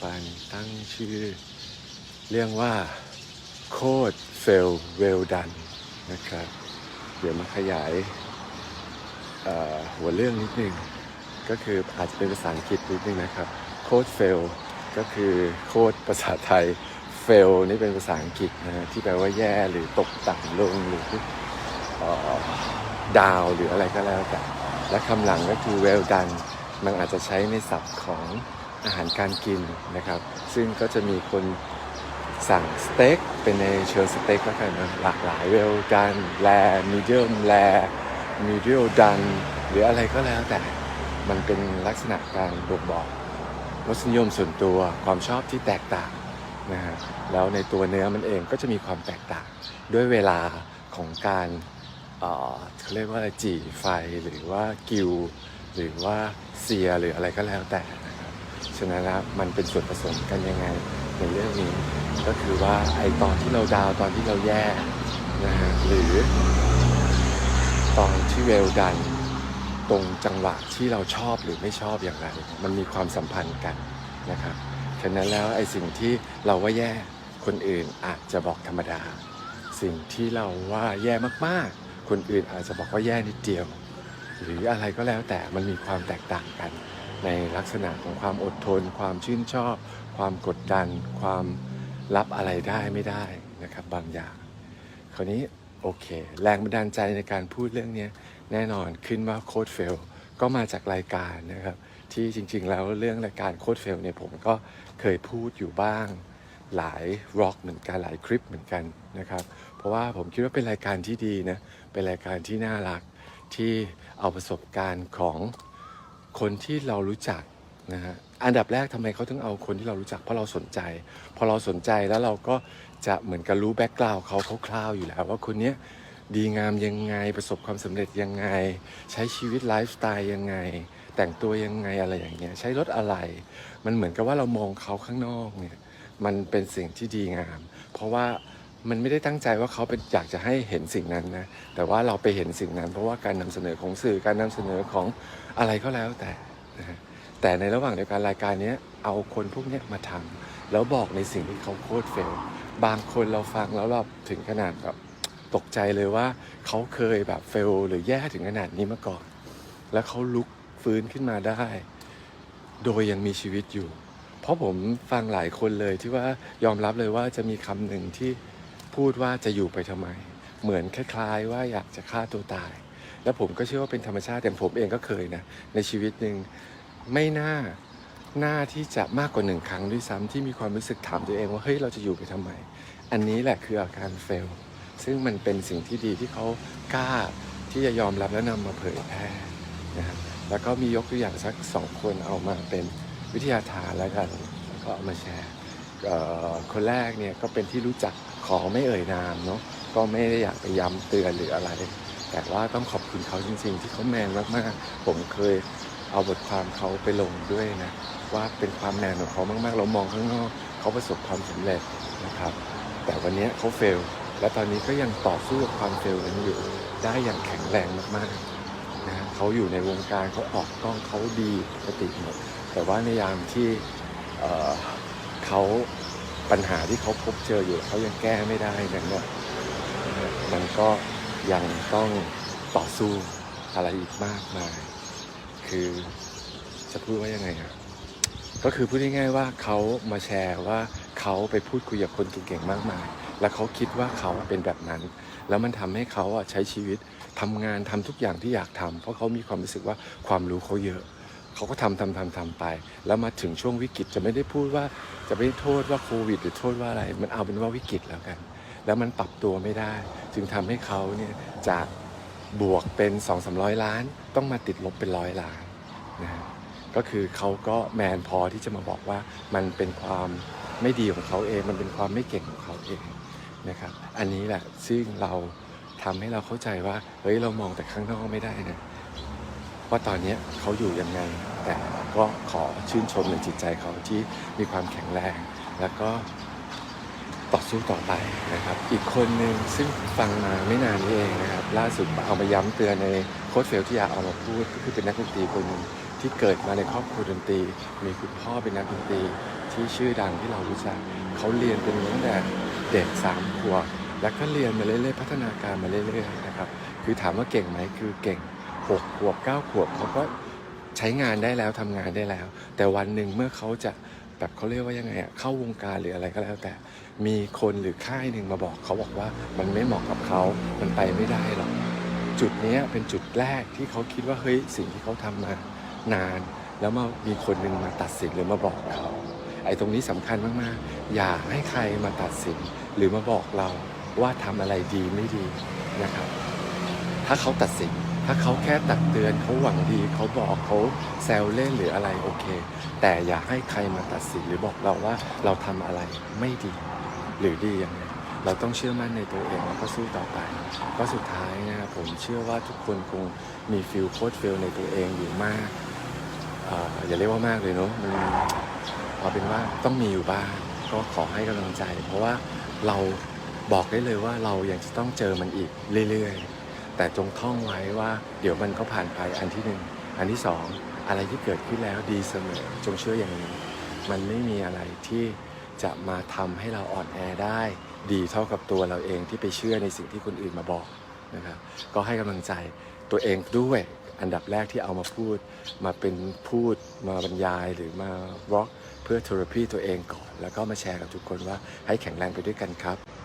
ปันตั้งชื่อ เรื่องว่าโคดเฟลเวลดันนะครับ เดี๋ยวมาขยายหัวเรื่องนิดนึง ก็คืออาจจะเป็นภาษาอังกฤษนิดนึงนะครับโคดเฟลก็คือโคดภาษาไทยเฟลนี่เป็นภาษาอังกฤษนะที่แปลว่าแย่หรือตกต่ำลงหรือเอ่อดาวหรืออะไรก็แล้วแต่และคำหลังก็คือ well done มันอาจจะใช้ในศัพท์ของ อาหารการกินนะครับ ซึ่งก็จะมีคนสั่งสเต็กเป็นในเชิงสเต็กแล้วกันนะหลากหลาย well done แล medium แล medium done หรืออะไรก็แล้วแต่มันเป็นลักษณะการบ่งบอกรสนิยมส่วนตัวความชอบที่แตกต่างนะฮะแล้วในตัวเนื้อมันเองก็จะมีความแตกต่าง ด้วยเวลาของการเออเขาเรียกว่าจี่ไฟหรือว่ากิว หรือว่าเซียหรืออะไรก็แล้วแต่ ฉะนั้นแล้วมันเป็นส่วนผสมกันยังไงในเรื่องนี้ ก็คือว่าไอตอนที่เราดาวตอนที่เราแย่นะฮะหรือ ตอนที่เวลดันตรงจังหวะที่เราชอบหรือไม่ชอบอย่างไร มันมีความสัมพันธ์กันนะครับฉะนั้นแล้วไอ้สิ่งที่เราว่าแย่คนอื่นอาจจะบอกธรรมดา สิ่งที่เราว่าแย่มากๆ คนอื่นอาจจะบอกว่าแย่นิดเดียว หรืออะไรก็แล้วแต่มันมีความแตกต่างกัน ในลักษณะของความอดทน ความชื่นชอบ ความกดดัน ความรับอะไรได้ไม่ได้นะครับ บางอย่าง คราวนี้โอเค แรงบันดาลใจในการพูดเรื่องนี้แน่นอนขึ้นว่าโค้ดเฟลก็มาจากรายการนะครับ ที่จริงๆแล้วเรื่องรายการโค้ดเฟลเนี่ยผมก็เคยพูดอยู่บ้างหลายร็อกเหมือนกันหลายคลิปเหมือนกันนะครับ เพราะว่าผมคิดว่าเป็นรายการที่ดีนะ เป็นรายการที่น่ารักที่เอาประสบการณ์ของ คนที่เรารู้จักนะฮะอันดับแรกทำไมเขาถึงเอาคนที่เรารู้จักเพราะเราสนใจ พอเราสนใจแล้วเราก็จะเหมือนกับรู้แบ็กกราวด์เขาคร่าวๆอยู่แล้ว ว่าคนเนี้ยดีงามยังไงประสบความสำเร็จยังไง ใช้ชีวิตไลฟ์สไตล์ยังไง แต่งตัวยังไงอะไรอย่างเงี้ยใช้รถอะไร มันเหมือนกับว่าเรามองเขาข้างนอกเนี่ยมันเป็นสิ่งที่ดีงาม เพราะว่า มันไม่ได้ตั้งใจว่าเขาเป็นอยากจะให้เห็นสิ่งนั้นนะ แต่ว่าเราไปเห็นสิ่งนั้น เพราะว่าการนำเสนอของสื่อการนำเสนอของอะไรก็แล้วแต่นะแต่ในระหว่างเดียวกันรายการนี้เอาคนพวกนี้มาทำแล้วบอกในสิ่งที่เขาโคตรเฟลบางคนเราฟังแล้วเราถึงขนาดแบบตกใจเลยว่าเขาเคยแบบเฟลหรือแย่ถึงขนาดนี้มาก่อน แล้วเขาลุกฟื้นขึ้นมาได้ โดยยังมีชีวิตอยู่ เพราะผมฟังหลายคนเลยที่ว่ายอมรับเลยว่าจะมีคำหนึ่งที่ พูดว่าจะอยู่ไปทำไม เหมือนคล้ายๆ ว่าอยากจะฆ่าตัวตาย แล้วผมก็เชื่อว่าเป็นธรรมชาติแต่ผมเองก็เคยนะในชีวิตหนึ่งไม่น่าหน้าที่จะมากกว่าหนึ่งครั้งด้วยซ้ำที่มีความรู้สึกถามตัวเองว่าเฮ้ยเราจะอยู่ไปทำไม อันนี้แหละคืออาการเฟล ซึ่งมันเป็นสิ่งที่ดีที่เขากล้าที่จะยอมรับและนำมาเผยแพร่นะครับแล้วก็มียกตัวอย่างสักสองคนเอามาเป็นวิทยาทานแล้วกันแล้วก็เอามาแชร์ คนแรกเนี่ยก็เป็นที่รู้จักขอไม่เอ่ยนามเนาะก็ไม่ได้อยากไปย้ำเตือนหรืออะไร แต่ว่าต้องขอบคุณเขาจริง ๆ ที่เขาแมนมากๆ ผมเคยเอาบทความเขาไปลงด้วยนะว่าเป็นความแมนของเขามากๆ เรามองข้างนอกเขาประสบความสำเร็จนะครับ แต่วันนี้เขาเฟล และตอนนี้ก็ยังต่อสู้กับความเฟลนั้นอยู่ได้อย่างแข็งแรงมากๆนะเขาอยู่ในวงการเขาออกกล้องเขาดีปกติหมดแต่ว่าในยามที่ เขาปัญหาที่เขาพบเจออยู่เขายังแก้ไม่ได้นั้นเนี่ยมันก็ยังต้องต่อสู้อะไรอีกมากมาย คือจะพูดว่ายังไงอะก็คือพูดง่ายๆว่าเขามาแชร์ว่าเขาไปพูดคุยกับคนเก่งๆมากมาย แล้วเขาคิดว่าเขาเป็นแบบนั้น แล้วมันทำให้เขาอะใช้ชีวิตทำงานทำทุกอย่างที่อยากทำเพราะเขามีความรู้สึกว่าความรู้เขาเยอะ เขาก็ทำทำทำทำไป แล้วมาถึงช่วงวิกฤตจะไม่ได้พูดว่าจะไม่โทษว่าโควิด หรือโทษว่าอะไร มันเอาเป็นว่าวิกฤตแล้วกัน แล้วมันปรับตัวไม่ได้ จึงทำให้เขาเนี่ยจากบวกเป็น2 3 0 0 ล้าน ต้องมาติดลบเป็นร้อยล้านนะฮะก็คือเขาก็แมนพอที่จะมาบอกว่ามันเป็นความไม่ดีของเขาเอง มันเป็นความไม่เก่งของเขาเองนะครับ อันนี้แหละซึ่งเราทำให้เราเข้าใจว่าเฮ้ยเรามองแต่ข้างนอกไม่ได้นะ ว่าตอนนี้เขาอยู่ยังไง แต่ก็ขอชื่นชมในจิตใจเขาที่มีความแข็งแรง แล้วก็ต่อสู้ต่อไปนะครับ อีกคนหนึ่งซึ่งฟังมาไม่นานนี้เองนะครับ ล่าสุดเอามาย้ำเตือนในโค้ดเฟลที่อยากเอามาพูดก็คือเป็นนักดนตรีคนหนึ่งที่เกิดมาในครอบครัวดนตรี มีคุณพ่อเป็นนักดนตรีที่ที่ชื่อดังที่เรารู้จักเขาเรียนเป็นตั้งแต่เด็กสามขวบแล้วก็เรียนมาเรื่อยๆพัฒนาการมาเรื่อยๆนะครับ คือถามว่าเก่งไหมคือเก่ง หกขวบเก้าขวบเขาก็ใช้งานได้แล้วทำงานได้แล้ว แต่วันหนึ่งเมื่อเขาจะแบบเขาเรียกว่ายังไงอะเข้าวงการหรืออะไรก็แล้ว แต่มีคนหรือค่ายหนึ่งมาบอกเขาบอกว่ามันไม่เหมาะกับเขามันไปไม่ได้หรอกจุดนี้เป็นจุดแรกที่เขาคิดว่าเฮ้ยสิ่งที่เขาทำมานาน แล้วมามีคนหนึ่งมาตัดสินหรือมาบอกเขาไอ้ตรงนี้สำคัญมากๆ อย่าให้ใครมาตัดสินหรือมาบอกเราว่าทำอะไรดีไม่ดีนะครับ ถ้าเขาตัดสิน ถ้าเขาแค่ตักเตือนเขาหวังดีเขาบอกเขาแซวเล่นหรืออะไรโอเค แต่อย่าให้ใครมาตัดสินหรือบอกเราว่าเราทำอะไรไม่ดี หรือดียังไงเราต้องเชื่อมั่นในตัวเองแล้วก็สู้ต่อไปก็สุดท้ายนะครับผมเชื่อว่าทุกคนคงมีฟิลโคตรฟิลในตัวเองอยู่มากอออย่าเรียกว่ามากเลยเนาะมันเอาเป็นว่าต้องมีอยู่บ้างก็ขอให้กำลังใจ เพราะว่าเราบอกได้เลยว่าเรายังจะต้องเจอมันอีกเรื่อยๆ แต่จงท่องไว้ว่าเดี๋ยวมันก็ผ่านไปอันที่หนึ่งอันที่สองอะไรที่เกิดขึ้นแล้วดีเสมอจงเชื่ออย่างนี้ มันไม่มีอะไรที่จะมาทำให้เราอ่อนแอได้ ดีเท่ากับตัวเราเองที่ไปเชื่อในสิ่งที่คนอื่นมาบอกนะครับก็ให้กำลังใจตัวเองด้วยอันดับแรกที่เอามาพูดมาเป็นพูดมาบรรยายหรือมาร็อกเพื่อเทอราพีตัวเองก่อน แล้วก็มาแชร์กับทุกคนว่าให้แข็งแรงไปด้วยกันครับ